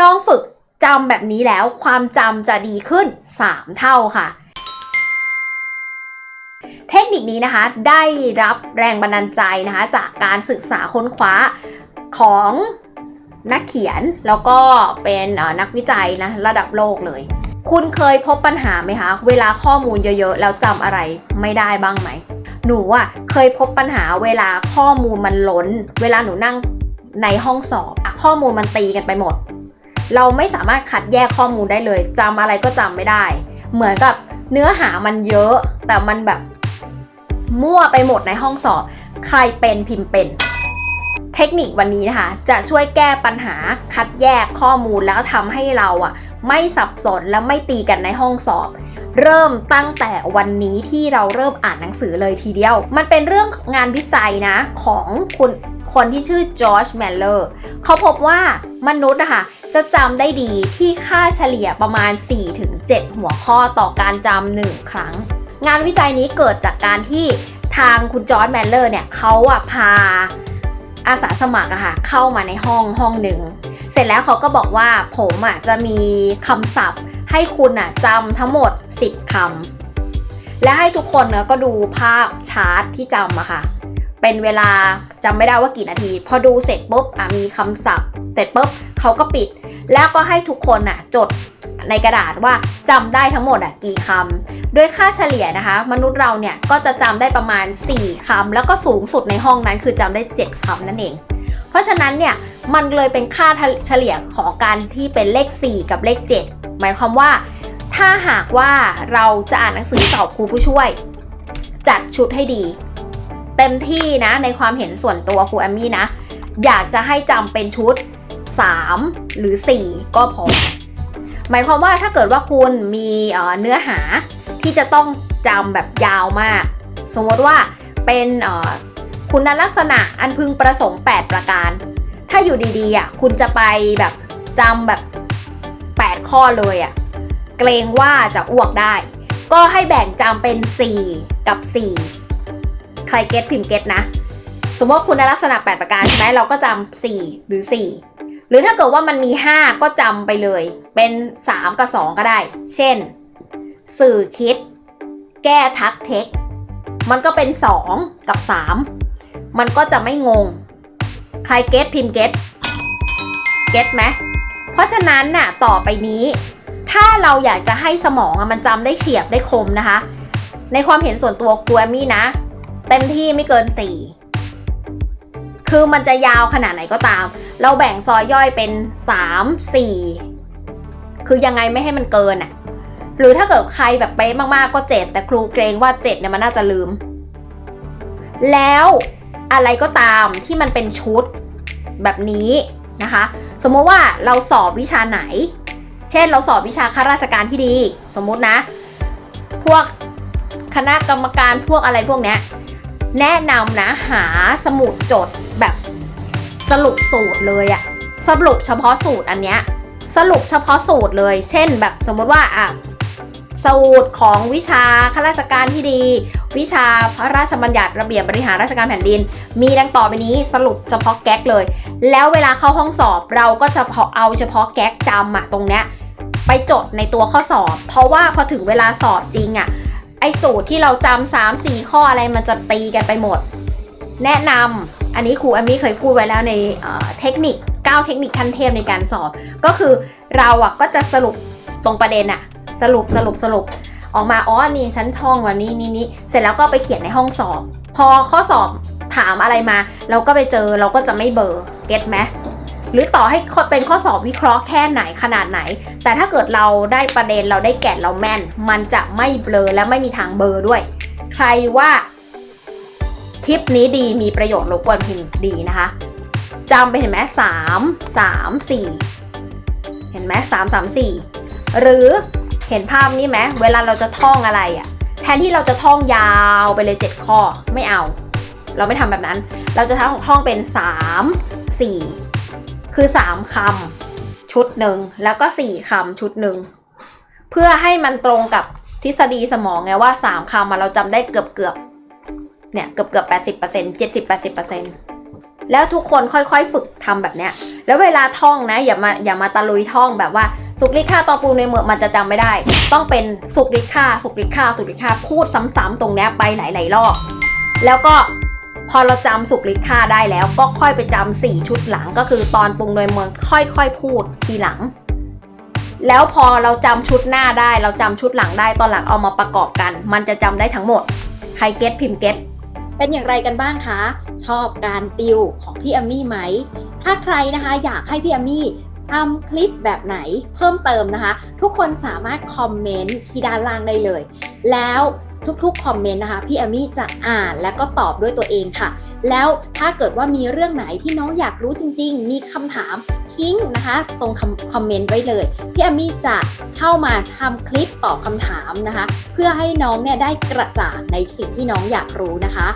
ลองฝึกจำแบบนี้แล้วความจำจะดีขึ้น 3 เท่าค่ะ เทคนิคนี้นะคะได้รับแรงบันดาลใจนะคะ จากการศึกษาค้นคว้าของนักเขียนแล้วก็เป็นนักวิจัยนะระดับโลกเลย คุณเคยพบปัญหาไหมคะ เวลาข้อมูลเยอะๆ แล้วจำอะไรไม่ได้บ้างไหม หนูอะเคยพบปัญหาเวลาข้อมูลมันล้น เวลาหนูนั่งในห้องสอบอข้อมูลมันตีกันไปหมด เราไม่สามารถคัดแยกข้อมูลได้เลยจำอะไรก็จำไม่ได้ เหมือนกับเนื้อหามันเยอะ แต่มันแบบมั่วไปหมดในห้องสอบ ใครเป็นพิมพ์เป็น เทคนิควันนี้นะคะ จะช่วยแก้ปัญหาคัดแยกข้อมูลแล้วทำให้เราอะไม่สับสนและไม่ตีกันในห้องสอบ เริ่มตั้งแต่วันนี้ที่เราเริ่มอ่านหนังสือเลยทีเดียว มันเป็นเรื่องงานวิจัยนะของคุณคนที่ชื่อจอร์จแมลเลอร์เขาพบว่ามนุษย์นะคะ จะจำได้ดีที่ค่าเฉลี่ยประมาณ 4-7 หัวข้อต่อการจำหนึ่งครั้ง งานวิจัยนี้เกิดจากการที่ทางคุณจอร์จแมลเลอร์เนี่ยเขาอะพาอาสาสมัครอะค่ะเข้ามาในห้องห้องหนึ่ง เสร็จแล้วเขาก็บอกว่าผมอะจะมีคำศัพท์ ให้คุณอะจำทั้งหมด 10คำและให้ทุกคนเนะก็ดูภาพชาร์ตที่จำอะค่ะ เป็นเวลาจำไม่ได้ว่ากี่นาที พอดูเสร็จปุ๊บอะมีคำศัพท์ เสร็จปุ๊บ เขาก็ปิด แล้วก็ให้ทุกคนอะจดในกระดาษว่าจำได้ทั้งหมดอะกี่คำโดยค่าเฉลี่ยนะคะ มนุษย์เราเนี่ยก็จะจำได้ประมาณ 4คำแล้วก็สูงสุดในห้องนั้นคือจำได้ 7คำนั่นเอง เพราะฉะนั้นเนี่ยมันเลยเป็นค่าเฉลี่ยของการที่เป็นเลข 4 กับเลข 7 หมายความว่า ถ้าหากว่าเราจะอ่านหนังสือสอบครูผู้ช่วย จัดชุดให้ดี เต็มที่นะในความเห็นส่วนตัวครูแอมมี่นะอยากจะให้จำเป็นชุด 3 หรือ 4 ก็พอ หมายความว่าถ้าเกิดว่าคุณมีเนื้อหาที่จะต้องจำแบบยาวมาก สมมติว่าเป็นคุณลักษณะอันพึงประสงค์ 8 ประการ ถ้าอยู่ดีๆอะคุณจะไปแบบจำแบบ 8 ข้อเลยอะเกรงว่าจะอ้วกได้ ก็ให้แบ่งจำเป็น 4 กับ 4 ใครเก็ตพิมพ์เก็ตนะ สมมติว่าคุณลักษณะ 8 ประการใช่ไหมเราก็จำ4หรือ 4 หรือถ้าเกิดว่ามันมี 5 ก็จำไปเลย เป็น 3 กับ 2 ก็ได้ เช่น สื่อคิด แก้ทักเทค มันก็เป็น 2 กับ 3 มันก็จะไม่งง ใครเก็ตพิมพ์เก็ตเก็ตไหมเพราะฉะนั้นน่ะต่อไปนี้ ถ้าเราอยากจะให้สมองมันจำได้เฉียบได้คมนะคะ ในความเห็นส่วนตัวครูแอมมี่นะ เต็มที่ไม่เกิน 4 คือมันจะยาวขนาดไหนก็ตาม เราแบ่งซอยย่อยเป็น 3 4 คือยังไงไม่ให้มันเกินอะหรือถ้าเกิดใครแบบเป๊ะมากๆก็ 7 แต่ครูเกรงว่า 7เนี่ยมันน่าจะลืม แล้วอะไรก็ตามที่มันเป็นชุดแบบนี้นะคะ สมมติว่าเราสอบวิชาไหน เช่นเราสอบวิชาข้าราชการที่ดี สมมุตินะ พวกคณะกรรมการพวกอะไรพวกเนี้ย แนะนำนะหาสมุดจดแบบสรุปสูตรเลยอะสรุปเฉพาะสูตรอันเนี้ยสรุปเฉพาะสูตรเลย เช่นแบบสมมติว่าอะสูตรของวิชาข้าราชการที่ดี วิชาพระราชบัญญัติระเบียบบริหารราชการแผ่นดิน มีดังต่อไปนี้สรุปเฉพาะแก๊กเลย แล้วเวลาเข้าห้องสอบเราก็เฉพาะเอาเฉพาะแก๊กจำอะตรงเนี้ยไปจดในตัวข้อสอบ เพราะว่าพอถึงเวลาสอบจริงอะ ไอ้สูตรที่เราจำสามสี่ข้ออะไรมันจะตีกันไปหมด แนะนำอันนี้ครูแอมมี่เคยพูดไว้แล้วในเทคนิค 9 เทคนิคขั้นเทพในการสอบ ก็คือเราอะก็จะสรุปตรงประเด็นอะสรุปสรุปสรุปออกมาอ๋อนี่ฉันท่องวันนี้นี่นี่เสร็จแล้วก็ไปเขียนในห้องสอบ พอข้อสอบถามอะไรมา เราก็ไปเจอเราก็จะไม่เบอร์เก็ตไหม หรือต่อให้เป็นข้อสอบวิเคราะห์แค่ไหนขนาดไหน แต่ถ้าเกิดเราได้ประเด็นเราได้แกะเราแม่น มันจะไม่เบลอและไม่มีทางเบลอด้วย ใครว่าทริปนี้ดีมีประโยชน์รบกวนพิมพ์ดีนะคะจำไปเห็นไหมสามสามสี่เห็นไหมสามสามสี่หรือเห็นภาพนี้ไหมเวลาเราจะท่องอะไรอะ่ะแทนที่เราจะท่องยาวไปเลย7ข้อไม่เอา เราไม่ทำแบบนั้น เราจะท่องท่องเป็น3 4 คือ3คำชุดหนึ่งแล้วก็4คำชุดหนึ่งเพื่อให้มันตรงกับทฤษฎีสมองไงว่า3คำอะเราจำได้เกือบเกือบเนี่ยเกือบเกือบแปดสิบเปอร์เซ็นต์เจ็ดสิบแปดสิบเปอร์เซ็นต์แล้วทุกคนค่อยๆ ฝึกทำแบบเนี้ย แล้วเวลาท่องนะอย่ามาอย่ามาตะลุยท่องแบบว่าสุกริค่าตอปูในเมืองมันจะจำไม่ได้ ต้องเป็นสุกริค่าสุกริค่าสุกริค่าพูดซ้ำๆตรงเนี้ยไปหลายๆรอบ แล้วก็ พอเราจำสุกริค่าได้แล้ว ก็ค่อยไปจำสี่ชุดหลังก็คือตอนปรุงโดยเมืองค่อยๆพูดทีหลัง แล้วพอเราจำชุดหน้าได้ เราจำชุดหลังได้ตอนหลังเอามาประกอบกัน มันจะจำได้ทั้งหมด ใครเก็ตพิมพ์เก็ตเป็นอย่างไรกันบ้างคะ ชอบการติวของพี่แอมมี่ไหม ถ้าใครนะคะอยากให้พี่แอมมี่ทำคลิปแบบไหนเพิ่มเติมนะคะ ทุกคนสามารถคอมเมนต์ที่ด้านล่างได้เลย แล้ว ทุกๆคอมเมนต์นะคะพี่แอมมี่จะอ่านและก็ตอบด้วยตัวเองค่ะ แล้วถ้าเกิดว่ามีเรื่องไหนที่น้องอยากรู้จริง ๆ มีคำถามทิ้งนะคะ ตรงคอมเมนต์ไว้เลยพี่แอมมี่จะเข้ามาทำคลิปตอบคำถามนะคะ เพื่อให้น้องเนี่ยได้กระจ่างในสิ่งที่น้องอยากรู้นะคะ